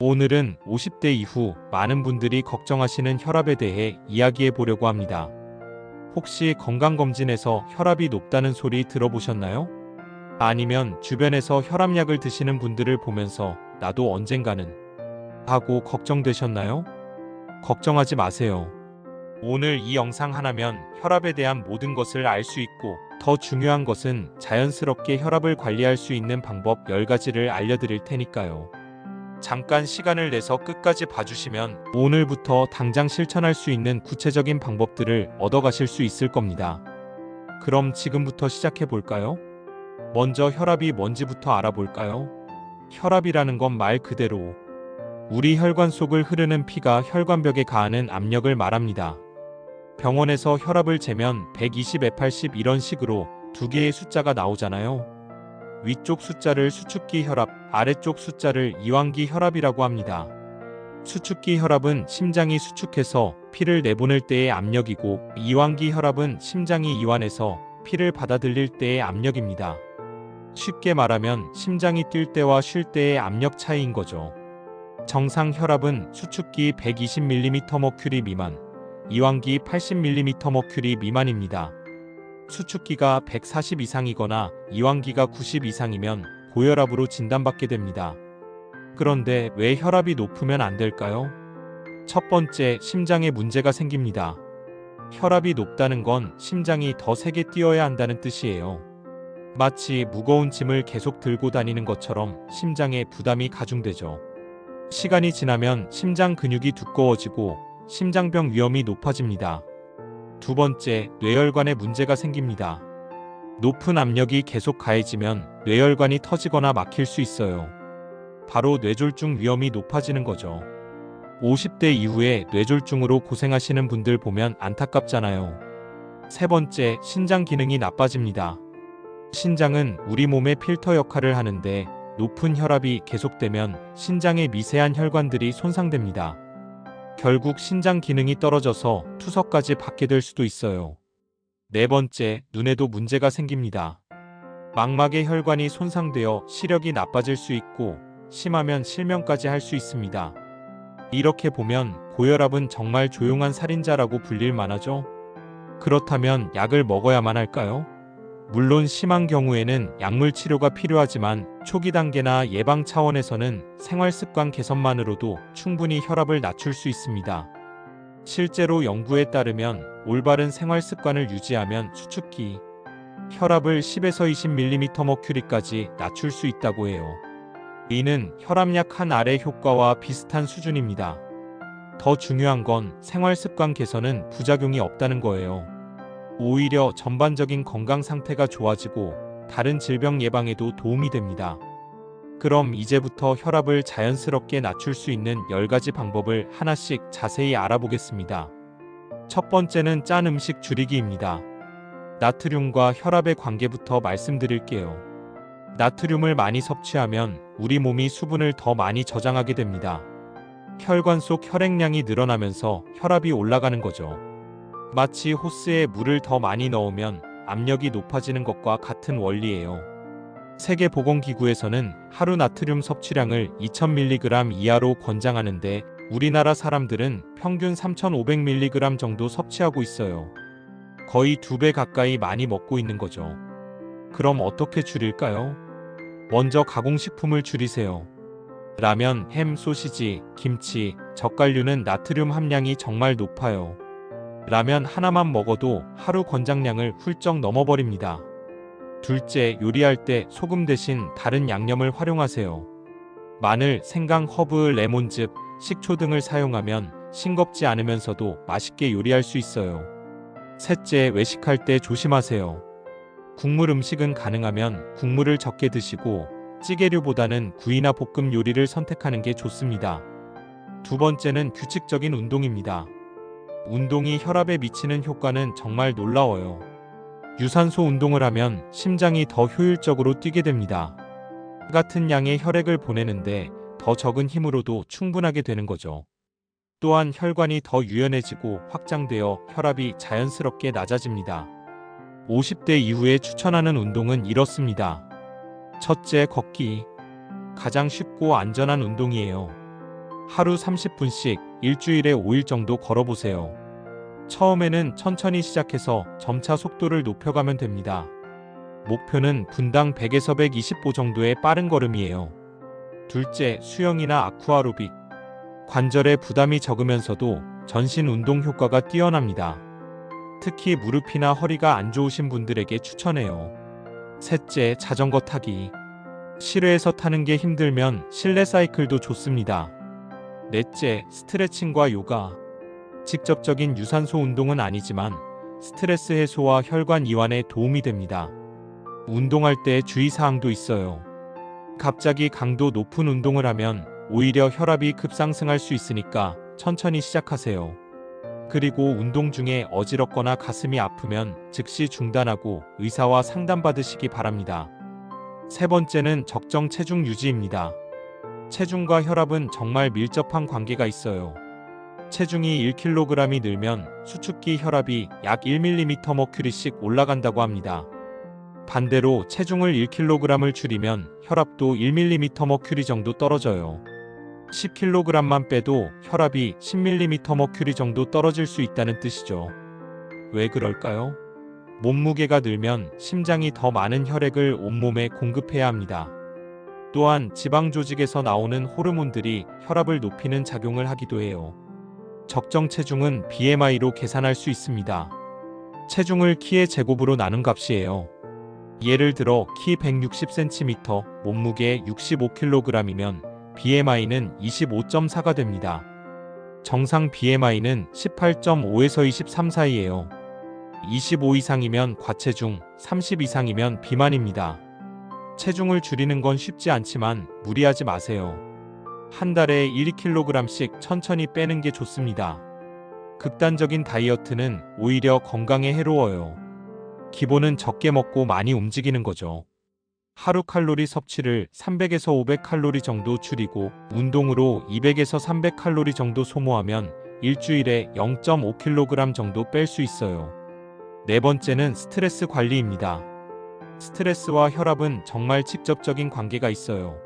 오늘은 50대 이후 많은 분들이 걱정하시는 혈압에 대해 이야기해 보려고 합니다. 혹시 건강검진에서 혈압이 높다는 소리 들어보셨나요? 아니면 주변에서 혈압약을 드시는 분들을 보면서 나도 언젠가는 하고 걱정되셨나요? 걱정하지 마세요. 오늘 이 영상 하나면 혈압에 대한 모든 것을 알 수 있고 더 중요한 것은 자연스럽게 혈압을 관리할 수 있는 방법 10가지를 알려드릴 테니까요. 잠깐 시간을 내서 끝까지 봐주시면 오늘부터 당장 실천할 수 있는 구체적인 방법들을 얻어가실 수 있을 겁니다. 그럼 지금부터 시작해 볼까요? 먼저 혈압이 뭔지부터 알아볼까요? 혈압이라는 건 말 그대로 우리 혈관 속을 흐르는 피가 혈관벽에 가하는 압력을 말합니다. 병원에서 혈압을 재면 120, 180 이런 식으로 두 개의 숫자가 나오잖아요. 위쪽 숫자를 수축기 혈압, 아래쪽 숫자를 이완기 혈압이라고 합니다. 수축기 혈압은 심장이 수축해서 피를 내보낼 때의 압력이고 이완기 혈압은 심장이 이완해서 피를 받아들일 때의 압력입니다. 쉽게 말하면 심장이 뛸 때와 쉴 때의 압력 차이인 거죠. 정상 혈압은 수축기 120mmHg 미만, 이완기 80mmHg 미만입니다. 수축기가 140 이상이거나 이완기가 90 이상이면 고혈압으로 진단받게 됩니다. 그런데 왜 혈압이 높으면 안 될까요? 첫 번째, 심장에 문제가 생깁니다. 혈압이 높다는 건 심장이 더 세게 뛰어야 한다는 뜻이에요. 마치 무거운 짐을 계속 들고 다니는 것처럼 심장에 부담이 가중되죠. 시간이 지나면 심장 근육이 두꺼워지고 심장병 위험이 높아집니다. 두 번째, 뇌혈관에 문제가 생깁니다. 높은 압력이 계속 가해지면 뇌혈관이 터지거나 막힐 수 있어요. 바로 뇌졸중 위험이 높아지는 거죠. 50대 이후에 뇌졸중으로 고생하시는 분들 보면 안타깝잖아요. 세 번째, 신장 기능이 나빠집니다. 신장은 우리 몸의 필터 역할을 하는데 높은 혈압이 계속되면 신장의 미세한 혈관들이 손상됩니다. 결국 신장 기능이 떨어져서 투석까지 받게 될 수도 있어요. 네 번째, 눈에도 문제가 생깁니다. 망막의 혈관이 손상되어 시력이 나빠질 수 있고 심하면 실명까지 할 수 있습니다. 이렇게 보면 고혈압은 정말 조용한 살인자라고 불릴 만하죠? 그렇다면 약을 먹어야만 할까요? 물론 심한 경우에는 약물 치료가 필요하지만 초기 단계나 예방 차원에서는 생활 습관 개선만으로도 충분히 혈압을 낮출 수 있습니다. 실제로 연구에 따르면 올바른 생활 습관을 유지하면 수축기 혈압을 10에서 20mmHg까지 낮출 수 있다고 해요. 이는 혈압약 한 알의 효과와 비슷한 수준입니다. 더 중요한 건 생활 습관 개선은 부작용이 없다는 거예요. 오히려 전반적인 건강 상태가 좋아지고 다른 질병 예방에도 도움이 됩니다. 그럼 이제부터 혈압을 자연스럽게 낮출 수 있는 10가지 방법을 하나씩 자세히 알아보겠습니다. 첫 번째는 짠 음식 줄이기입니다. 나트륨과 혈압의 관계부터 말씀드릴게요. 나트륨을 많이 섭취하면 우리 몸이 수분을 더 많이 저장하게 됩니다. 혈관 속 혈액량이 늘어나면서 혈압이 올라가는 거죠. 마치 호스에 물을 더 많이 넣으면 압력이 높아지는 것과 같은 원리예요. 세계보건기구에서는 하루 나트륨 섭취량을 2000mg 이하로 권장하는데 우리나라 사람들은 평균 3500mg 정도 섭취하고 있어요. 거의 두 배 가까이 많이 먹고 있는 거죠. 그럼 어떻게 줄일까요? 먼저 가공식품을 줄이세요. 라면, 햄, 소시지, 김치, 젓갈류는 나트륨 함량이 정말 높아요. 라면 하나만 먹어도 하루 권장량을 훌쩍 넘어버립니다. 둘째, 요리할 때 소금 대신 다른 양념을 활용하세요. 마늘, 생강, 허브, 레몬즙, 식초 등을 사용하면 싱겁지 않으면서도 맛있게 요리할 수 있어요. 셋째, 외식할 때 조심하세요. 국물 음식은 가능하면 국물을 적게 드시고 찌개류보다는 구이나 볶음 요리를 선택하는 게 좋습니다. 두 번째는 규칙적인 운동입니다. 운동이 혈압에 미치는 효과는 정말 놀라워요. 유산소 운동을 하면 심장이 더 효율적으로 뛰게 됩니다. 같은 양의 혈액을 보내는데 더 적은 힘으로도 충분하게 되는 거죠. 또한 혈관이 더 유연해지고 확장되어 혈압이 자연스럽게 낮아집니다. 50대 이후에 추천하는 운동은 이렇습니다. 첫째, 걷기. 가장 쉽고 안전한 운동이에요. 하루 30분씩 일주일에 5일 정도 걸어보세요. 처음에는 천천히 시작해서 점차 속도를 높여가면 됩니다. 목표는 분당 100에서 125 정도의 빠른 걸음이에요. 둘째, 수영이나 아쿠아로빅. 관절에 부담이 적으면서도 전신 운동 효과가 뛰어납니다. 특히 무릎이나 허리가 안 좋으신 분들에게 추천해요. 셋째, 자전거 타기. 실외에서 타는 게 힘들면 실내 사이클도 좋습니다. 넷째, 스트레칭과 요가. 직접적인 유산소 운동은 아니지만 스트레스 해소와 혈관 이완에 도움이 됩니다. 운동할 때 주의사항도 있어요. 갑자기 강도 높은 운동을 하면 오히려 혈압이 급상승할 수 있으니까 천천히 시작하세요. 그리고 운동 중에 어지럽거나 가슴이 아프면 즉시 중단하고 의사와 상담받으시기 바랍니다. 세 번째는 적정 체중 유지입니다. 체중과 혈압은 정말 밀접한 관계가 있어요. 체중이 1kg이 늘면 수축기 혈압이 약 1mm 머큐리씩 올라간다고 합니다. 반대로 체중을 1kg을 줄이면 혈압도 1mm 머큐리 정도 떨어져요. 10kg만 빼도 혈압이 10mm 머큐리 정도 떨어질 수 있다는 뜻이죠. 왜 그럴까요? 몸무게가 늘면 심장이 더 많은 혈액을 온몸에 공급해야 합니다. 또한 지방 조직에서 나오는 호르몬들이 혈압을 높이는 작용을 하기도 해요. 적정 체중은 BMI로 계산할 수 있습니다. 체중을 키의 제곱으로 나눈 값이에요. 예를 들어 키 160cm, 몸무게 65kg이면 BMI는 25.4가 됩니다. 정상 BMI는 18.5에서 23 사이예요. 25 이상이면 과체중, 30 이상이면 비만입니다. 체중을 줄이는 건 쉽지 않지만 무리하지 마세요. 한 달에 1kg씩 천천히 빼는 게 좋습니다. 극단적인 다이어트는 오히려 건강에 해로워요. 기본은 적게 먹고 많이 움직이는 거죠. 하루 칼로리 섭취를 300에서 500 칼로리 정도 줄이고 운동으로 200에서 300 칼로리 정도 소모하면 일주일에 0.5kg 정도 뺄 수 있어요. 네 번째는 스트레스 관리입니다. 스트레스와 혈압은 정말 직접적인 관계가 있어요.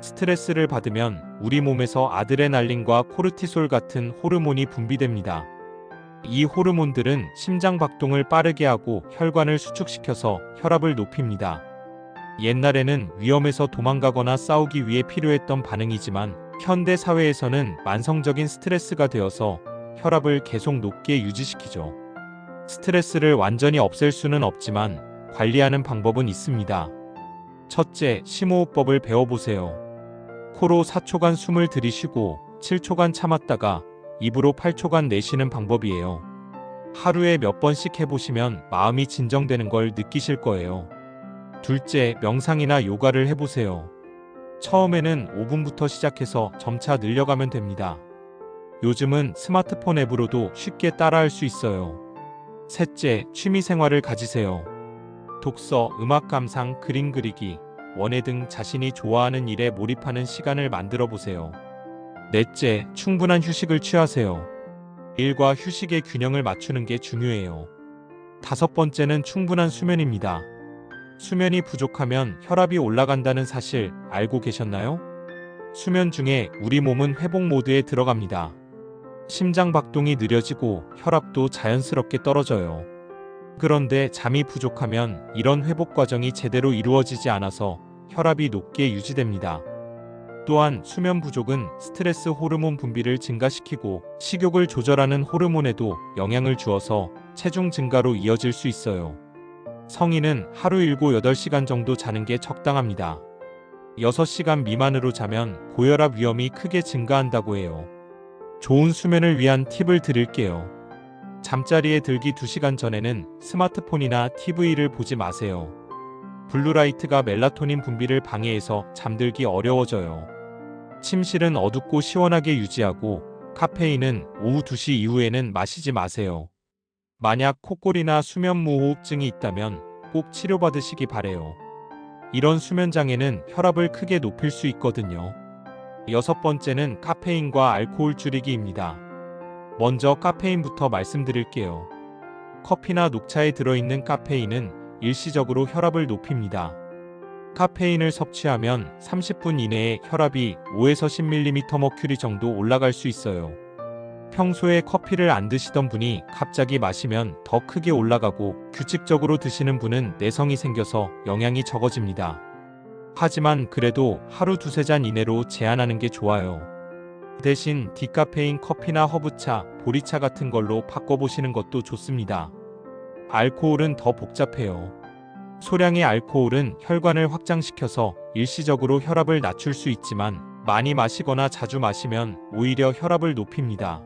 스트레스를 받으면 우리 몸에서 아드레날린과 코르티솔 같은 호르몬이 분비됩니다. 이 호르몬들은 심장 박동을 빠르게 하고 혈관을 수축시켜서 혈압을 높입니다. 옛날에는 위험에서 도망가거나 싸우기 위해 필요했던 반응이지만 현대 사회에서는 만성적인 스트레스가 되어서 혈압을 계속 높게 유지시키죠. 스트레스를 완전히 없앨 수는 없지만 관리하는 방법은 있습니다. 첫째, 심호흡법을 배워보세요. 코로 4초간 숨을 들이쉬고 7초간 참았다가 입으로 8초간 내쉬는 방법이에요. 하루에 몇 번씩 해보시면 마음이 진정되는 걸 느끼실 거예요. 둘째, 명상이나 요가를 해보세요. 처음에는 5분부터 시작해서 점차 늘려가면 됩니다. 요즘은 스마트폰 앱으로도 쉽게 따라할 수 있어요. 셋째, 취미 생활을 가지세요. 독서, 음악 감상, 그림 그리기, 원예 등 자신이 좋아하는 일에 몰입하는 시간을 만들어 보세요. 넷째, 충분한 휴식을 취하세요. 일과 휴식의 균형을 맞추는 게 중요해요. 다섯 번째는 충분한 수면입니다. 수면이 부족하면 혈압이 올라간다는 사실 알고 계셨나요? 수면 중에 우리 몸은 회복 모드에 들어갑니다. 심장 박동이 느려지고 혈압도 자연스럽게 떨어져요. 그런데 잠이 부족하면 이런 회복 과정이 제대로 이루어지지 않아서 혈압이 높게 유지됩니다. 또한 수면 부족은 스트레스 호르몬 분비를 증가시키고 식욕을 조절하는 호르몬에도 영향을 주어서 체중 증가로 이어질 수 있어요. 성인은 하루 7, 8시간 정도 자는 게 적당합니다. 6시간 미만으로 자면 고혈압 위험이 크게 증가한다고 해요. 좋은 수면을 위한 팁을 드릴게요. 잠자리에 들기 2시간 전에는 스마트폰이나 TV를 보지 마세요. 블루라이트가 멜라토닌 분비를 방해해서 잠들기 어려워져요. 침실은 어둡고 시원하게 유지하고 카페인은 오후 2시 이후에는 마시지 마세요. 만약 코골이나 수면무호흡증이 있다면 꼭 치료받으시기 바래요. 이런 수면장애는 혈압을 크게 높일 수 있거든요. 여섯 번째는 카페인과 알코올 줄이기입니다. 먼저 카페인부터 말씀드릴게요. 커피나 녹차에 들어있는 카페인은 일시적으로 혈압을 높입니다. 카페인을 섭취하면 30분 이내에 혈압이 5에서 10mm 머큐리 정도 올라갈 수 있어요. 평소에 커피를 안 드시던 분이 갑자기 마시면 더 크게 올라가고 규칙적으로 드시는 분은 내성이 생겨서 영향이 적어집니다. 하지만 그래도 하루 두세 잔 이내로 제한하는 게 좋아요. 대신 디카페인 커피나 허브차, 보리차 같은 걸로 바꿔보시는 것도 좋습니다. 알코올은 더 복잡해요. 소량의 알코올은 혈관을 확장시켜서 일시적으로 혈압을 낮출 수 있지만 많이 마시거나 자주 마시면 오히려 혈압을 높입니다.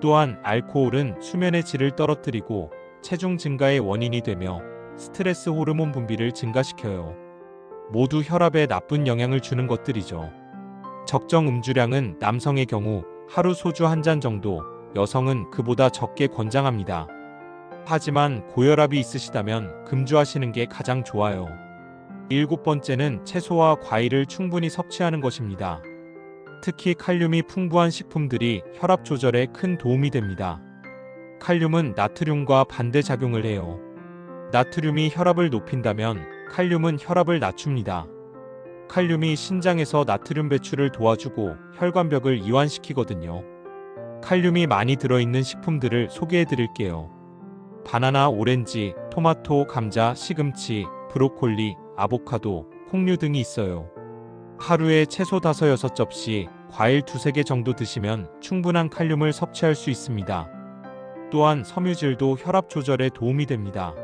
또한 알코올은 수면의 질을 떨어뜨리고 체중 증가의 원인이 되며 스트레스 호르몬 분비를 증가시켜요. 모두 혈압에 나쁜 영향을 주는 것들이죠. 적정 음주량은 남성의 경우 하루 소주 한 잔 정도, 여성은 그보다 적게 권장합니다. 하지만 고혈압이 있으시다면 금주하시는 게 가장 좋아요. 일곱 번째는 채소와 과일을 충분히 섭취하는 것입니다. 특히 칼륨이 풍부한 식품들이 혈압 조절에 큰 도움이 됩니다. 칼륨은 나트륨과 반대 작용을 해요. 나트륨이 혈압을 높인다면 칼륨은 혈압을 낮춥니다. 칼륨이 신장에서 나트륨 배출을 도와주고 혈관벽을 이완시키거든요. 칼륨이 많이 들어있는 식품들을 소개해 드릴게요. 바나나, 오렌지, 토마토, 감자, 시금치, 브로콜리, 아보카도, 콩류 등이 있어요. 하루에 채소 5, 6접시, 과일 2, 3개 정도 드시면 충분한 칼륨을 섭취할 수 있습니다. 또한 섬유질도 혈압 조절에 도움이 됩니다.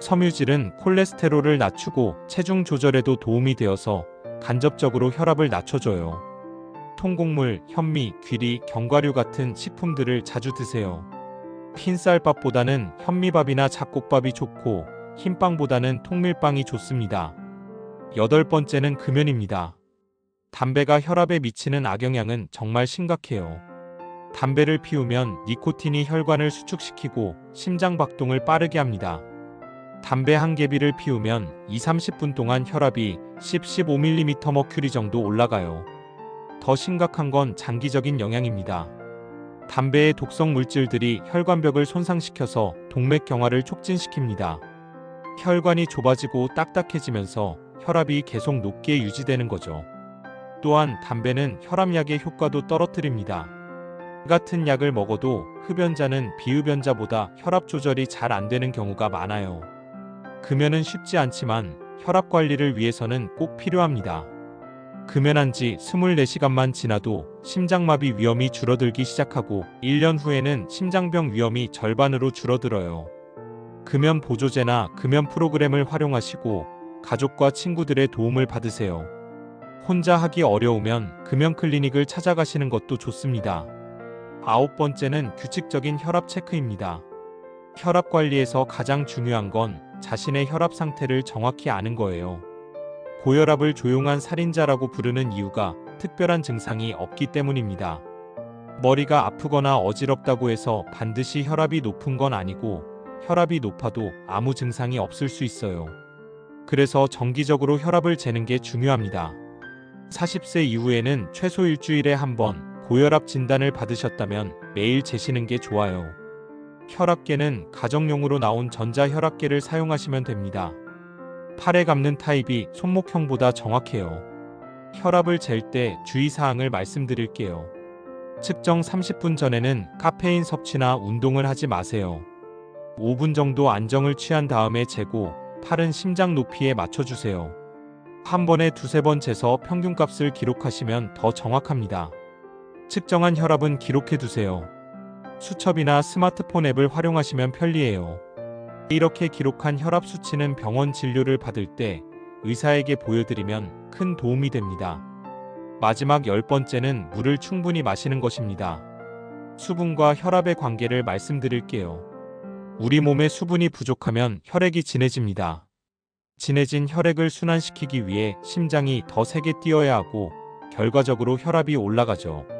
섬유질은 콜레스테롤을 낮추고 체중 조절에도 도움이 되어서 간접적으로 혈압을 낮춰줘요. 통곡물, 현미, 귀리, 견과류 같은 식품들을 자주 드세요. 흰쌀밥보다는 현미밥이나 잡곡밥이 좋고 흰빵보다는 통밀빵이 좋습니다. 여덟 번째는 금연입니다. 담배가 혈압에 미치는 악영향은 정말 심각해요. 담배를 피우면 니코틴이 혈관을 수축시키고 심장 박동을 빠르게 합니다. 담배 한 개비를 피우면 2, 30분 동안 혈압이 10, 15mm 머큐리 정도 올라가요. 더 심각한 건 장기적인 영향입니다. 담배의 독성 물질들이 혈관벽을 손상시켜서 동맥 경화를 촉진시킵니다. 혈관이 좁아지고 딱딱해지면서 혈압이 계속 높게 유지되는 거죠. 또한 담배는 혈압약의 효과도 떨어뜨립니다. 같은 약을 먹어도 흡연자는 비흡연자보다 혈압 조절이 잘 안 되는 경우가 많아요. 금연은 쉽지 않지만 혈압 관리를 위해서는 꼭 필요합니다. 금연한 지 24시간만 지나도 심장마비 위험이 줄어들기 시작하고 1년 후에는 심장병 위험이 절반으로 줄어들어요. 금연 보조제나 금연 프로그램을 활용하시고 가족과 친구들의 도움을 받으세요. 혼자 하기 어려우면 금연 클리닉을 찾아가시는 것도 좋습니다. 아홉 번째는 규칙적인 혈압 체크입니다. 혈압 관리에서 가장 중요한 건 자신의 혈압 상태를 정확히 아는 거예요. 고혈압을 조용한 살인자라고 부르는 이유가 특별한 증상이 없기 때문입니다. 머리가 아프거나 어지럽다고 해서 반드시 혈압이 높은 건 아니고 혈압이 높아도 아무 증상이 없을 수 있어요. 그래서 정기적으로 혈압을 재는 게 중요합니다. 40세 이후에는 최소 일주일에 한 번 고혈압 진단을 받으셨다면 매일 재시는 게 좋아요. 혈압계는 가정용으로 나온 전자혈압계를 사용하시면 됩니다. 팔에 감는 타입이 손목형보다 정확해요. 혈압을 잴 때 주의사항을 말씀드릴게요. 측정 30분 전에는 카페인 섭취나 운동을 하지 마세요. 5분 정도 안정을 취한 다음에 재고 팔은 심장 높이에 맞춰주세요. 한 번에 두세 번 재서 평균값을 기록하시면 더 정확합니다. 측정한 혈압은 기록해 두세요. 수첩이나 스마트폰 앱을 활용하시면 편리해요. 이렇게 기록한 혈압 수치는 병원 진료를 받을 때 의사에게 보여드리면 큰 도움이 됩니다. 마지막 열 번째는 물을 충분히 마시는 것입니다. 수분과 혈압의 관계를 말씀드릴게요. 우리 몸에 수분이 부족하면 혈액이 진해집니다. 진해진 혈액을 순환시키기 위해 심장이 더 세게 뛰어야 하고 결과적으로 혈압이 올라가죠.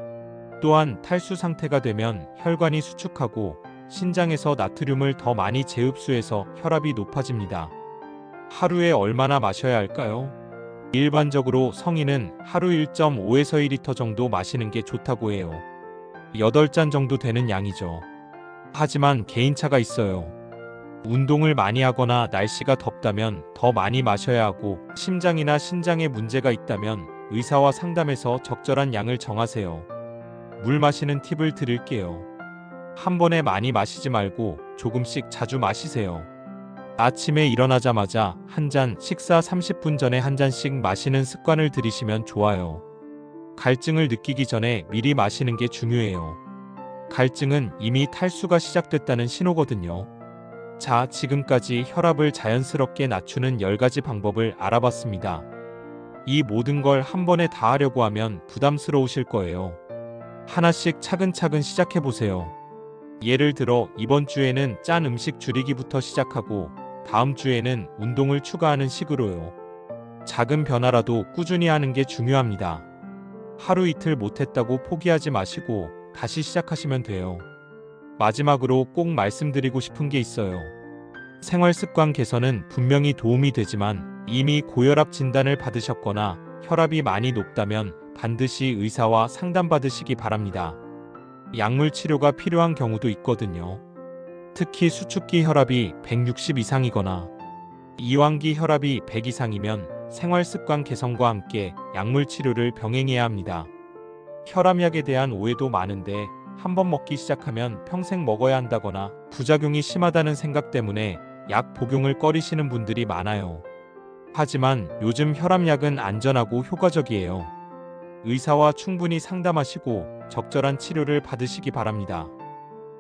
또한 탈수 상태가 되면 혈관이 수축하고 신장에서 나트륨을 더 많이 재흡수해서 혈압이 높아집니다. 하루에 얼마나 마셔야 할까요? 일반적으로 성인은 하루 1.5에서 2리터 정도 마시는 게 좋다고 해요. 8잔 정도 되는 양이죠. 하지만 개인차가 있어요. 운동을 많이 하거나 날씨가 덥다면 더 많이 마셔야 하고 심장이나 신장에 문제가 있다면 의사와 상담해서 적절한 양을 정하세요. 물 마시는 팁을 드릴게요. 한 번에 많이 마시지 말고 조금씩 자주 마시세요. 아침에 일어나자마자 한 잔, 식사 30분 전에 한 잔씩 마시는 습관을 들이시면 좋아요. 갈증을 느끼기 전에 미리 마시는 게 중요해요. 갈증은 이미 탈수가 시작됐다는 신호거든요. 자, 지금까지 혈압을 자연스럽게 낮추는 10가지 방법을 알아봤습니다. 이 모든 걸 한 번에 다 하려고 하면 부담스러우실 거예요. 하나씩 차근차근 시작해 보세요. 예를 들어 이번 주에는 짠 음식 줄이기부터 시작하고 다음 주에는 운동을 추가하는 식으로요. 작은 변화라도 꾸준히 하는 게 중요합니다. 하루 이틀 못했다고 포기하지 마시고 다시 시작하시면 돼요. 마지막으로 꼭 말씀드리고 싶은 게 있어요. 생활 습관 개선은 분명히 도움이 되지만 이미 고혈압 진단을 받으셨거나 혈압이 많이 높다면 반드시 의사와 상담받으시기 바랍니다. 약물 치료가 필요한 경우도 있거든요. 특히 수축기 혈압이 160 이상이거나 이완기 혈압이 100 이상이면 생활 습관 개선과 함께 약물 치료를 병행해야 합니다. 혈압약에 대한 오해도 많은데 한 번 먹기 시작하면 평생 먹어야 한다거나 부작용이 심하다는 생각 때문에 약 복용을 꺼리시는 분들이 많아요. 하지만 요즘 혈압약은 안전하고 효과적이에요. 의사와 충분히 상담하시고 적절한 치료를 받으시기 바랍니다.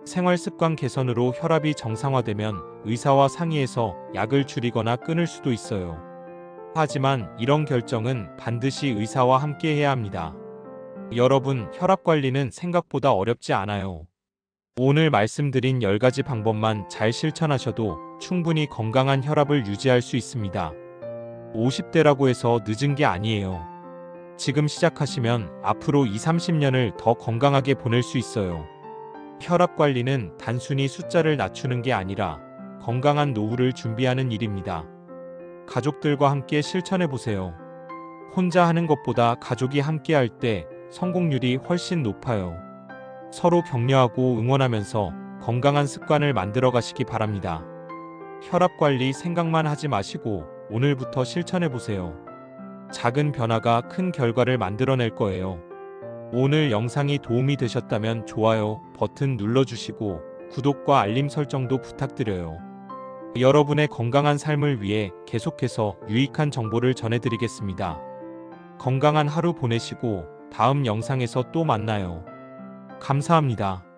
생활 습관 개선으로 혈압이 정상화되면 의사와 상의해서 약을 줄이거나 끊을 수도 있어요. 하지만 이런 결정은 반드시 의사와 함께 해야 합니다. 여러분, 혈압 관리는 생각보다 어렵지 않아요. 오늘 말씀드린 10가지 방법만 잘 실천하셔도 충분히 건강한 혈압을 유지할 수 있습니다. 50대라고 해서 늦은 게 아니에요. 지금 시작하시면 앞으로 2, 30년을 더 건강하게 보낼 수 있어요. 혈압 관리는 단순히 숫자를 낮추는 게 아니라 건강한 노후를 준비하는 일입니다. 가족들과 함께 실천해 보세요. 혼자 하는 것보다 가족이 함께 할 때 성공률이 훨씬 높아요. 서로 격려하고 응원하면서 건강한 습관을 만들어 가시기 바랍니다. 혈압 관리 생각만 하지 마시고 오늘부터 실천해 보세요. 작은 변화가 큰 결과를 만들어낼 거예요. 오늘 영상이 도움이 되셨다면 좋아요 버튼 눌러주시고 구독과 알림 설정도 부탁드려요. 여러분의 건강한 삶을 위해 계속해서 유익한 정보를 전해드리겠습니다. 건강한 하루 보내시고 다음 영상에서 또 만나요. 감사합니다.